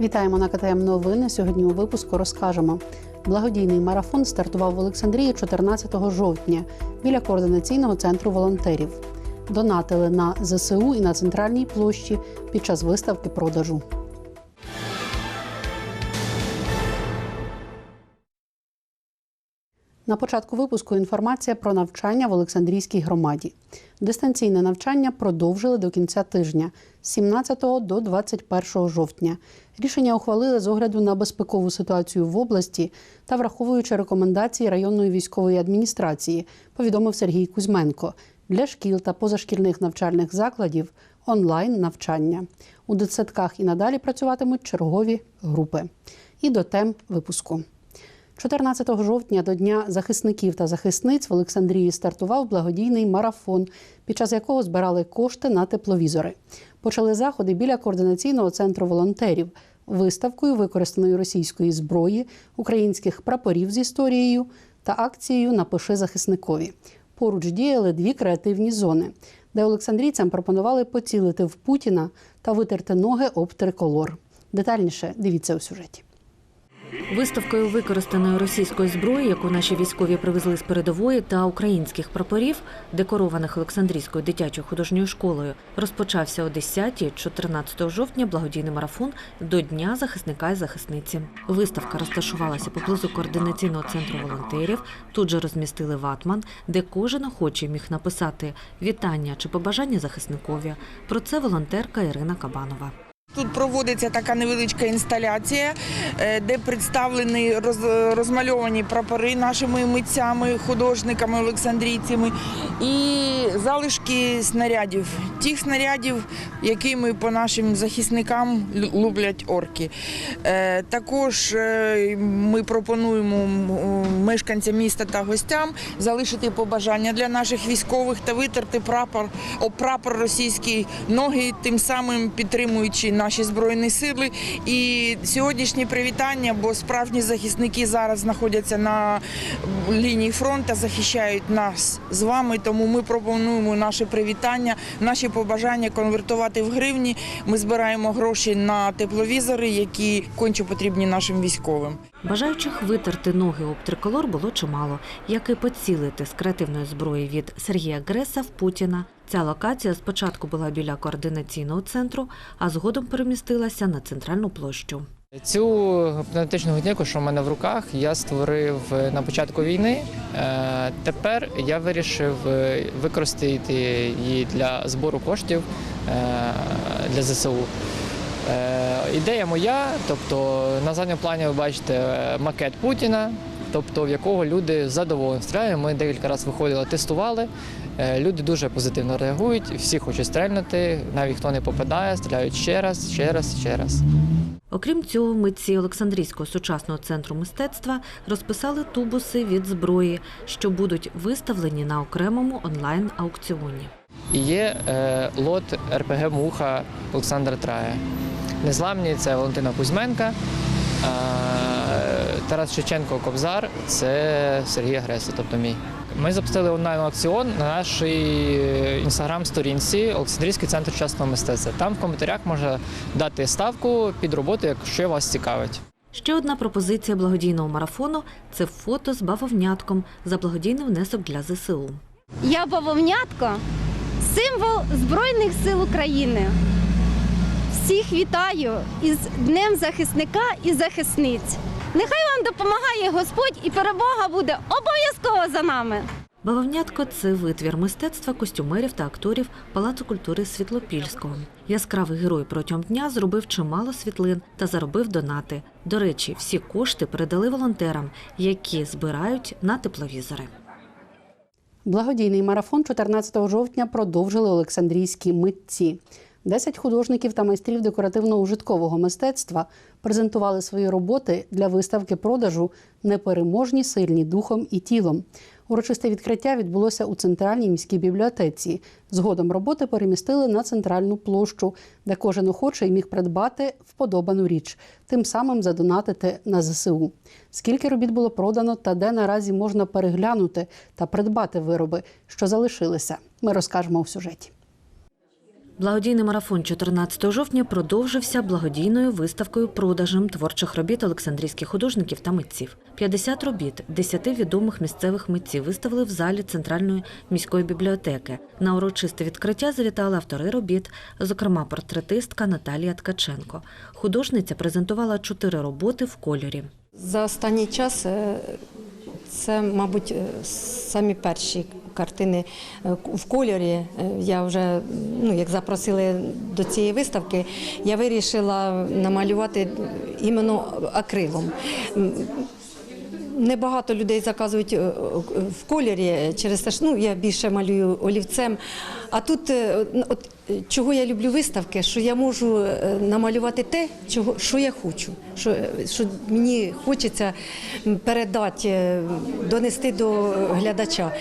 Вітаємо на КТМ Новини. Сьогодні у випуску розкажемо. Благодійний марафон стартував в Олександрії 14 жовтня біля координаційного центру волонтерів. Донатили на ЗСУ і на центральній площі під час виставки продажу. На початку випуску інформація про навчання в Олександрійській громаді. Дистанційне навчання продовжили до кінця тижня з 17 до 21 жовтня. Рішення ухвалили з огляду на безпекову ситуацію в області та враховуючи рекомендації районної військової адміністрації, повідомив Сергій Кузьменко. Для шкіл та позашкільних навчальних закладів онлайн навчання. У дитсадках і надалі працюватимуть чергові групи. І до тем випуску. 14 жовтня до Дня захисників та захисниць в Олександрії стартував благодійний марафон, під час якого збирали кошти на тепловізори. Почали заходи біля координаційного центру волонтерів, виставкою використаної російської зброї, українських прапорів з історією та акцією Напиши захисникові. Поруч діяли дві креативні зони, де олександрійцям пропонували поцілити в Путіна та витерти ноги об триколор. Детальніше дивіться у сюжеті. Виставкою використаної російської зброї, яку наші військові привезли з передової, та українських прапорів, декорованих Олександрійською дитячою художньою школою, розпочався о 10 14 жовтня благодійний марафон до Дня захисника і захисниці. Виставка розташувалася поблизу координаційного центру волонтерів. Тут же розмістили ватман, де кожен охочий міг написати вітання чи побажання захисникові. Про це волонтерка Ірина Кабанова. Тут проводиться така невеличка інсталяція, е, де представлені розмальовані прапори нашими митцями, художниками, олександрійцями і залишки снарядів, тих снарядів, якими по нашим захисникам лю- люблять орки. Е, Також е, ми пропонуємо мешканцям міста та гостям залишити побажання для наших військових та витерти прапор прапор російський ноги, тим самим підтримуючи наші збройні сили. І сьогоднішнє привітання, бо справжні захисники зараз знаходяться на лінії фронту, захищають нас з вами. Тому ми пропонуємо наше привітання, наші побажання конвертувати в гривні. Ми збираємо гроші на тепловізори, які конче потрібні нашим військовим. Бажаючих витерти ноги об триколор було чимало, як і поцілити з креативної зброї від Сергія Греса в Путіна. Ця локація спочатку була біля координаційного центру, а згодом перемістилася на центральну площу. Цю пневматичну гвинтівку, що в мене в руках, я створив на початку війни. Е, Тепер я вирішив е, використати її для збору коштів е, для ЗСУ. Ідея моя, тобто на задньому плані ви бачите макет Путіна, тобто в якого люди задоволені стріляють. Ми декілька разів виходили, тестували. Е, Люди дуже позитивно реагують, всі хочуть стрельнути, навіть хто не попадає, стріляють ще раз, ще раз, ще раз. Окрім цього, митці Олександрійського сучасного центру мистецтва розписали тубуси від зброї, що будуть виставлені на окремому онлайн-аукціоні. Є е, лот РПГ Муха Олександра Трая. Незламні це Валентина Кузьменка, е, Тарас Шевченко Кобзар це Сергій Агресор, тобто мій. Ми запустили онлайн-аукціон на нашій інстаграм-сторінці Олександрійський центр сучасного мистецтва. Там в коментарях можна дати ставку під роботу, якщо вас цікавить. Ще одна пропозиція благодійного марафону це фото з бавовнятком за благодійний внесок для ЗСУ. Я бавовнятко, символ Збройних сил України. Всіх вітаю із Днем захисника і захисниць. Нехай вам допомагає Господь і перемога буде обов'язково за нами. Бавовнятко це витвір мистецтва костюмерів та акторів Палацу культури Світлопільського. Яскравий герой протягом дня зробив чимало світлин та заробив донати. До речі, всі кошти передали волонтерам, які збирають на тепловізори. Благодійний марафон 14 жовтня продовжили Олександрійські митці. Десять художників та майстрів декоративно-ужиткового мистецтва презентували свої роботи для виставки продажу Непереможні сильні духом і тілом. Урочисте відкриття відбулося у центральній міській бібліотеці. Згодом роботи перемістили на центральну площу, де кожен охочий міг придбати вподобану річ, тим самим задонатити на ЗСУ. Скільки робіт було продано та де наразі можна переглянути та придбати вироби, що залишилися, ми розкажемо у сюжеті. Благодійний марафон 14 жовтня продовжився благодійною виставкою продажем творчих робіт олександрійських художників та митців. 50 робіт 10 відомих місцевих митців виставили в залі центральної міської бібліотеки. На урочисте відкриття завітали автори робіт, зокрема портретистка Наталія Ткаченко. Художниця презентувала чотири роботи в кольорі. За останній час е, це, мабуть, е, самі перші картини е, в кольорі. Е, Я вже, ну, як запросили до цієї виставки, я вирішила намалювати іменно акрилом. Небагато людей заказують е, в кольорі через те, що ну, я більше малюю олівцем. А тут от, чого я люблю виставки, що я можу намалювати те, чого, що я хочу, що, що мені хочеться передати, донести до глядача.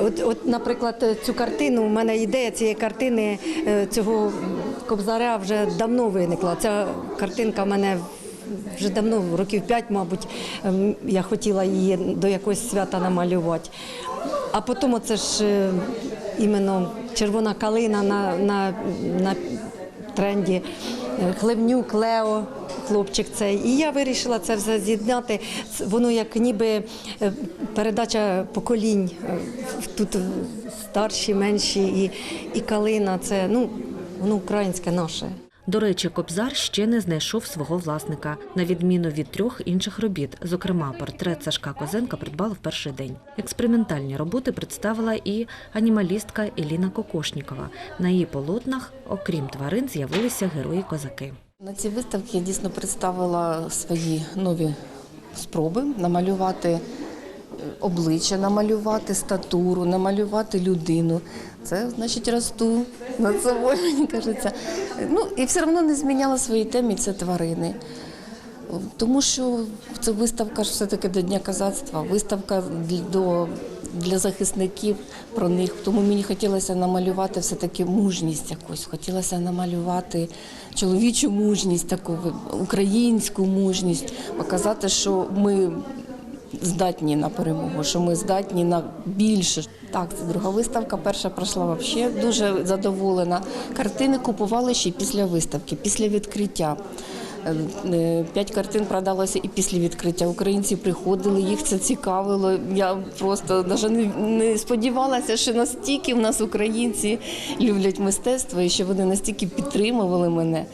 От, от, наприклад, цю картину, у мене ідея цієї картини, е, цього кобзаря вже давно виникла. Ця картинка в мене вже давно, років п'ять, мабуть, ем, я хотіла її до якогось свята намалювати. А потім оце ж е, іменно червона калина на, на, на тренді, Хлебнюк, Лео, хлопчик цей. І я вирішила це все з'єднати. Воно як ніби е, передача поколінь. Е, Тут старші, менші і, і калина. Це ну, воно українське наше. До речі, Кобзар ще не знайшов свого власника, на відміну від трьох інших робіт. Зокрема, портрет Сашка Козенка придбали в перший день. Експериментальні роботи представила і анімалістка Еліна Кокошнікова. На її полотнах, окрім тварин, з'явилися герої-козаки. На цій виставці я дійсно представила свої нові спроби намалювати обличчя, намалювати статуру, намалювати людину. Це значить росту над собою, мені кажеться. Ну і все одно не зміняла свої темі це тварини. Тому що це виставка ж все-таки до Дня козацтва, виставка до, для захисників про них. Тому мені хотілося намалювати все-таки мужність якусь. Хотілося намалювати чоловічу мужність, таку українську мужність, показати, що ми здатні на перемогу, що ми здатні на більше. Так, це друга виставка. Перша пройшла взагалі дуже задоволена. Картини купували ще після виставки, після відкриття. Е, е, П'ять картин продалося і після відкриття. Українці приходили, їх це цікавило. Я просто навіть не, сподівалася, що настільки в нас українці люблять мистецтво і що вони настільки підтримували мене.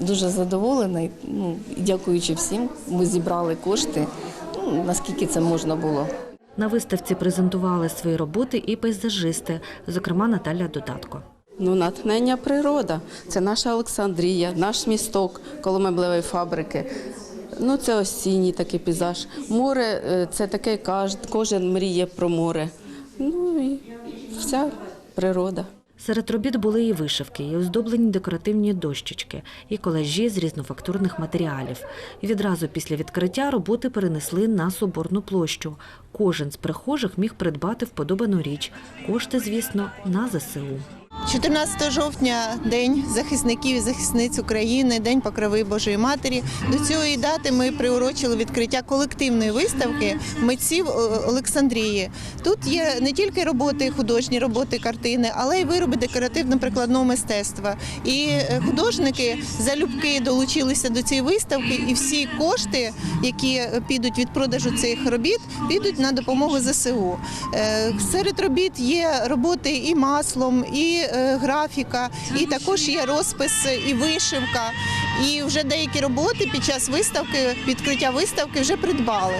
Дуже задоволена. Ну, дякуючи всім, ми зібрали кошти. Наскільки це можна було. На виставці презентували свої роботи і пейзажисти, зокрема Наталя Додатко. Ну, натхнення природа. Це наша Олександрія, наш місток коломеблевої фабрики. Ну, це осінній такий пейзаж. Море е, це таке, кож- кожен мріє про море. Ну і вся природа. Серед робіт були і вишивки, і оздоблені декоративні дощечки, і колажі з різнофактурних матеріалів. І відразу після відкриття роботи перенесли на Соборну площу. Кожен з прихожих міг придбати вподобану річ. Кошти, звісно, на ЗСУ. 14 жовтня День захисників і захисниць України, День Покрови Божої Матері. До цієї дати ми приурочили відкриття колективної виставки митців е, Олександрії. Тут є не тільки роботи, художні роботи, картини, але й вироби декоративно-прикладного мистецтва. І е, художники залюбки долучилися до цієї виставки, і всі кошти, які підуть від продажу цих робіт, підуть на допомогу ЗСУ. Е, Серед робіт є роботи і маслом, і графіка, і також є розпис і вишивка. І вже деякі роботи під час виставки, відкриття виставки вже придбали.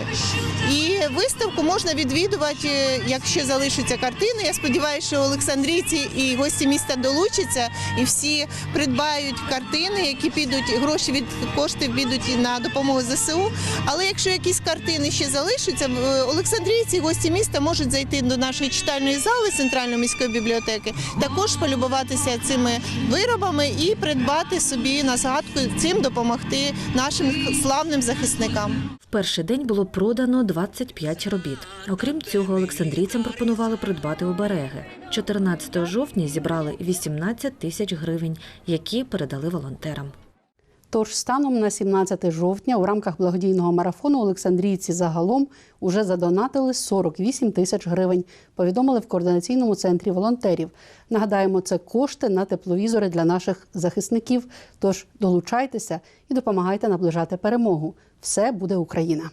І виставку можна відвідувати, е, якщо залишаться картини. Я сподіваюся, що олександрійці і гості міста долучаться, і всі придбають картини, які підуть, гроші від коштів підуть на допомогу ЗСУ. Але якщо якісь картини ще залишаться, в- Олександрійці, і гості міста можуть зайти до нашої читальної зали центральної міської бібліотеки, також полюбуватися цими виробами і придбати собі на згадку цим допомогти нашим славним захисникам. В перший день було продано 25 робіт. Окрім цього, олександрійцям пропонували придбати обереги. 14 жовтня зібрали 18 тисяч гривень, які передали волонтерам. Тож станом на 17 жовтня у рамках благодійного марафону Олександрійці загалом уже задонатили 48 тисяч гривень. Повідомили в координаційному центрі волонтерів. Нагадаємо, це кошти на тепловізори для наших захисників. Тож долучайтеся і допомагайте наближати перемогу. Все буде Україна.